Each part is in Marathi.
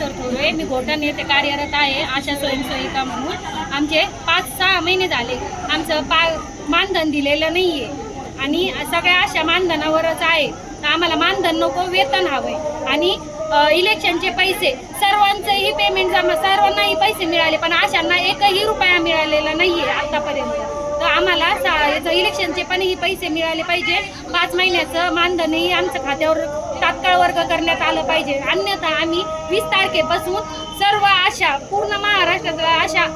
मी घोटण येथे कार्यरत आहे आशा स्वयंसेविका म्हणून. आमचे पाच सहा महिने झाले. आमचं पा मानधन दिलेलं नाही आहे आणि सगळ्या अशा मानधनावरच आहे. तर आम्हाला मानधन नको वेतन हवंय. आणि इलेक्शनचे पैसे सर्वांचंही पेमेंट जमा सर्वांनाही पैसे मिळाले पण आशांना एकही रुपया मिळालेला नाही आहे आत्तापर्यंत आम्हाला इलेक्शनचे पण ही पैसे मिळाले पाहिजे. पाच महिन्याचं मानधनही आमच्या खात्यावर तात्काळ वर्ग करण्यात आलं पाहिजे. अन्यथा आम्ही वीस तारखेपासून सर्व आशा पूर्ण महाराष्ट्रातल्या आशा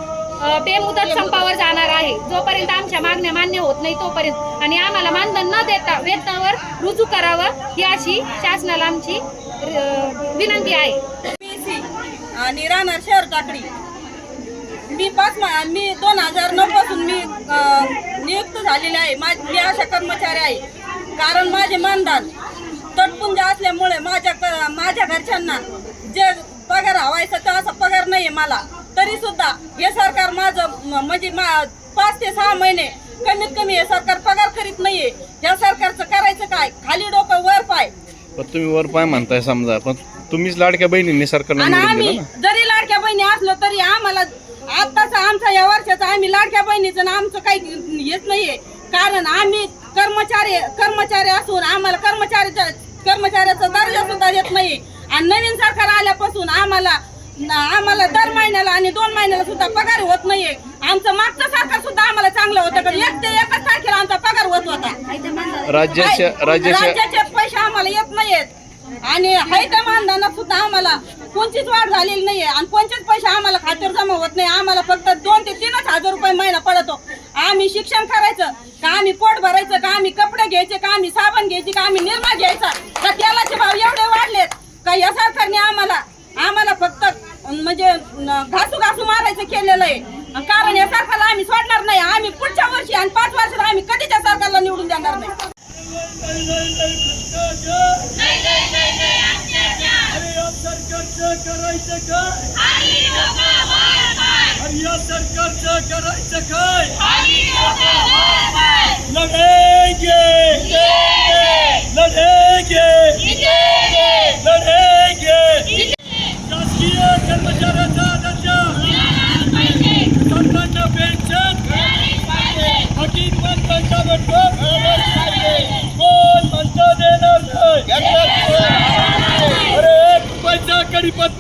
बेमुदत संपावर जाणार आहे. जोपर्यंत आमच्या मागण्या मान्य होत नाही तोपर्यंत. आणि आम्हाला मानधन न देता वेतनावर रुजू करावं ही अशी शासनाला आमची विनंती आहे. आणि राहणार शहर काकडी. मी पाच मा- दोन हजार नऊ पासून मी नियुक्त झालेले आहे. मा- मी अशा कर्मचारी आहे. कारण माझे मानधन तटपुंज असल्यामुळे माझ्या क- माझ्या घरच्यांना जे पगार हवायचा तो असा पगार नाहीये मला. तरी सुद्धा हे सरकार माझं म्हणजे मा- पाच ते सहा महिने कमीत कमी हे सरकार पगार करीत नाहीये. या सरकारचं करायचं काय? खाली डोकं वर पाय. पण तुम्ही वर पाय म्हणताय समजा. पण तुम्हीच लाडक्या बहिणींनी सरकारला आणि निवडून आम्ही जरी लाडक्या बहिणी असलो तरी आम्हाला आत्ताचा आमचा या वर्षाचा आम्ही लाडक्या बहिणीचं आमचं काही येत नाहीये. कारण आम्ही कर्मचारी कर्मचारी असून आम्हाला कर्मचारीचा कर्मचाऱ्याचा दर्जा सुद्धा येत नाही. आणि नवीन सरकार आल्यापासून आम्हाला आम्हाला दर महिन्याला आणि दोन महिन्याला सुद्धा पगार होत नाहीये. आमचं मागचं सरकार सुद्धा आम्हाला चांगलं होतं पण एक ते एकच तारखेला आमचा पगार होत होता. राज्याचे पैसे आम्हाला येत नाहीयेत. आणि हैत्या मानधनात सुद्धा आम्हाला कोणतीच वाढ झालेली नाहीये. आणि कोणतेच पैसे आम्हाला खात्यावर जमा होत नाही. आम्हाला फक्त दोन ते तीनच हजार रुपये महिना पडतो. आम्ही शिक्षण करायचं का आम्ही पोट भरायचं का आम्ही कपडे घ्यायचे का आम्ही साबण घ्यायचे का आम्ही निर्मा घ्यायचा का तेलाचे भाव एवढे वाढलेत का या सरकारने आम्हाला आम्हाला फक्त म्हणजे घासू घासू मारायचं केलेलं आहे. कारण या सरकारला आम्ही सोडणार नाही. आम्ही पुढच्या वर्षी आणि पाच करायचं काय? आणि या सरकारचं करायचं काय? लढेंगे लढेंगे लढेंगे शासकीय कर्मचाऱ्याचा दर्जा. सरकारचं पेन्शन. हकीत म्हणतात कोण म्हणतं देणार अरे पैसा कडीपत्ता